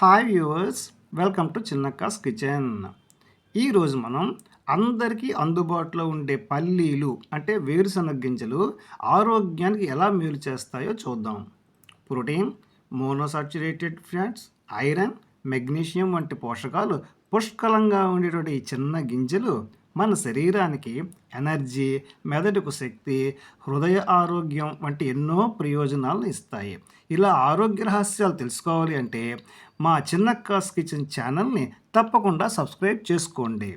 Hi viewers welcome to Chinnakka's kitchen. ఈరోజు మనం అందరికీ అందుబాటులో ఉండే పల్లీలు అంటే వేరుశనగ గింజలు ఆరోగ్యానికి ఎలా మేలు చేస్తాయో చూద్దాం. Protein monounsaturated fats iron magnesium వంటి పోషకాలు పుష్కలంగా ఉండేటువంటి ఈ చిన్న గింజలు మన శరీరానికి ఎనర్జీ మెదడుకు శక్తి హృదయ ఆరోగ్యం వంటి ఎన్నో ప్రయోజనాలను ఇస్తాయి. ఇలా ఆరోగ్య రహస్యాలు తెలుసుకోవాలి అంటే మా చిన్నక్కాస్ కిచెన్ ఛానల్ని తప్పకుండా సబ్స్క్రైబ్ చేసుకోండి.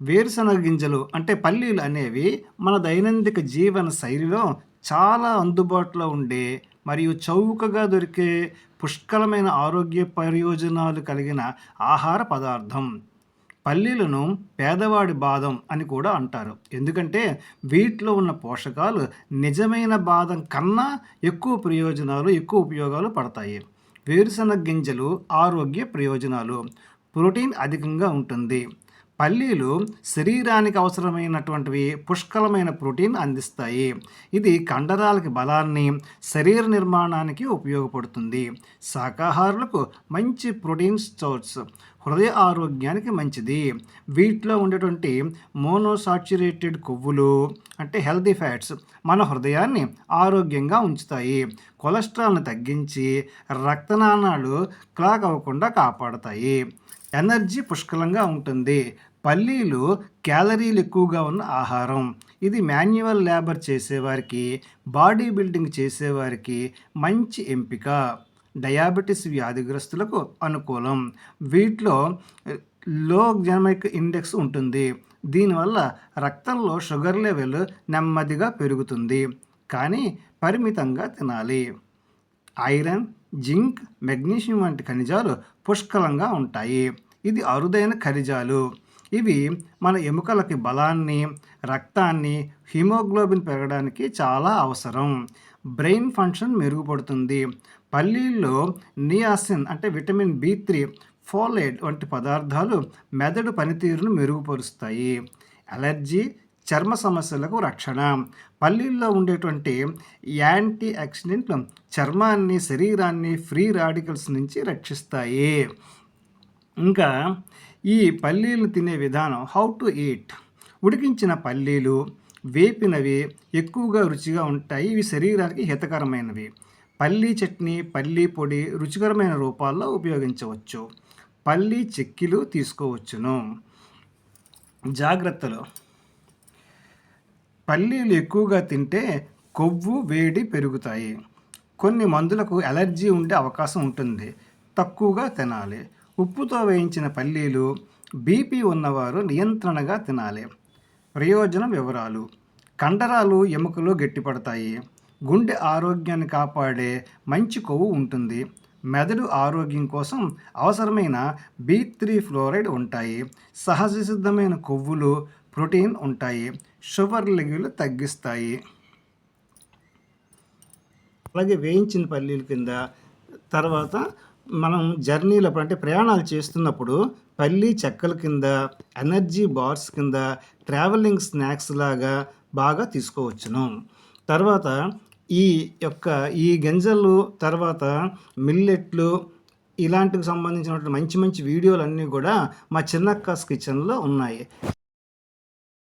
వేరుశనగ గింజలు అంటే పల్లీలు అనేవి మన దైనందిక జీవన శైలిలో చాలా అందుబాటులో ఉండే మరియు చౌకగా దొరికే పుష్కలమైన ఆరోగ్య ప్రయోజనాలు కలిగిన ఆహార పదార్థం. పల్లీలను పేదవాడి బాదం అని కూడా అంటారు. ఎందుకంటే వీటిలో ఉన్న పోషకాలు నిజమైన బాదం కన్నా ఎక్కువ ప్రయోజనాలు ఎక్కువ ఉపయోగాలు పడతాయి. వేరుశనగ గింజలు ఆరోగ్య ప్రయోజనాలు ప్రోటీన్ అధికంగా ఉంటుంది. పల్లీలు శరీరానికి అవసరమైనటువంటివి పుష్కలమైన ప్రోటీన్ అందిస్తాయి. ఇది కండరాలకి బలాన్ని శరీర నిర్మాణానికి ఉపయోగపడుతుంది. శాకాహారులకు మంచి ప్రోటీన్ సోర్స్ హృదయ ఆరోగ్యానికి మంచిది. వీటిలో ఉండేటువంటి మోనోసాచురేటెడ్ కొవ్వులు అంటే హెల్దీ ఫ్యాట్స్ మన హృదయాన్ని ఆరోగ్యంగా ఉంచుతాయి. కొలెస్ట్రాల్ని తగ్గించి రక్తనాళాలు క్లాక్ అవ్వకుండా కాపాడతాయి. ఎనర్జీ పుష్కలంగా ఉంటుంది. పల్లీలు క్యాలరీలు ఎక్కువగా ఉన్న ఆహారం. ఇది మాన్యువల్ లేబర్ చేసేవారికి బాడీ బిల్డింగ్ చేసేవారికి మంచి ఎంపిక. డయాబెటీస్ వ్యాధిగ్రస్తులకు అనుకూలం. వీటిలో లో జనమైక్ ఇండెక్స్ ఉంటుంది. దీనివల్ల రక్తంలో షుగర్ లెవెల్ నెమ్మదిగా పెరుగుతుంది. కానీ పరిమితంగా తినాలి. ఐరన్ జింక్ మెగ్నీషియం వంటి ఖనిజాలు పుష్కలంగా ఉంటాయి. ఇది అరుదైన ఖనిజాలు. ఇవి మన ఎముకలకి బలాన్ని రక్తాన్ని హిమోగ్లోబిన్ పెరగడానికి చాలా అవసరం. బ్రెయిన్ ఫంక్షన్ మెరుగుపడుతుంది. పల్లీల్లో నియాసిన్ అంటే విటమిన్ బి త్రీ ఫోలేట్ వంటి పదార్థాలు మెదడు పనితీరును మెరుగుపరుస్తాయి. అలర్జీ చర్మ సమస్యలకు రక్షణ. పల్లీల్లో ఉండేటువంటి యాంటీ ఆక్సిడెంట్లు చర్మాన్ని శరీరాన్ని ఫ్రీ రాడికల్స్ నుంచి రక్షిస్తాయి. ఇంకా ఈ పల్లీలు తినే విధానం హౌ టు ఈట్ ఉడికించిన పల్లీలు వేపినవి ఎక్కువగా రుచిగా ఉంటాయి. ఇవి శరీరానికి హితకరమైనవి. పల్లీ చట్నీ పల్లీ పొడి రుచికరమైన రూపాల్లో ఉపయోగించవచ్చు. పల్లీ చెక్కిలు తీసుకోవచ్చును. జాగ్రత్తలు. పల్లీలు ఎక్కువగా తింటే కొవ్వు వేడి పెరుగుతాయి. కొన్ని మందులకు ఎలర్జీ ఉండే అవకాశం ఉంటుంది. తక్కువగా తినాలి. ఉప్పుతో వేయించిన పల్లీలు బీపీ ఉన్నవారు నియంత్రణగా తినాలి. ప్రయోజన వివరాలు. కండరాలు ఎముకలు గట్టిపడతాయి. గుండె ఆరోగ్యాన్ని కాపాడే మంచి కొవ్వు ఉంటుంది. మెదడు ఆరోగ్యం కోసం అవసరమైన బీ త్రీ ఫ్లోరైడ్ ఉంటాయి. సహజ సిద్ధమైన కొవ్వులు ప్రోటీన్ ఉంటాయి. షుగర్ లెగ్యులు తగ్గిస్తాయి. అలాగే వేయించిన పల్లీల కింద తర్వాత మనం జర్నీలో అంటే ప్రయాణాలు చేస్తున్నప్పుడు పల్లి చెక్కల కింద ఎనర్జీ బార్స్ కింద ట్రావెలింగ్ స్నాక్స్ లాగా బాగా తీసుకోవచ్చును. తర్వాత ఈ యొక్క ఈ గింజలు తర్వాత మిల్లెట్లు ఇలాంటికి సంబంధించినటువంటి మంచి మంచి వీడియోలు అన్నీ కూడా మా చిన్నక్కస్ కిచెన్లో ఉన్నాయి.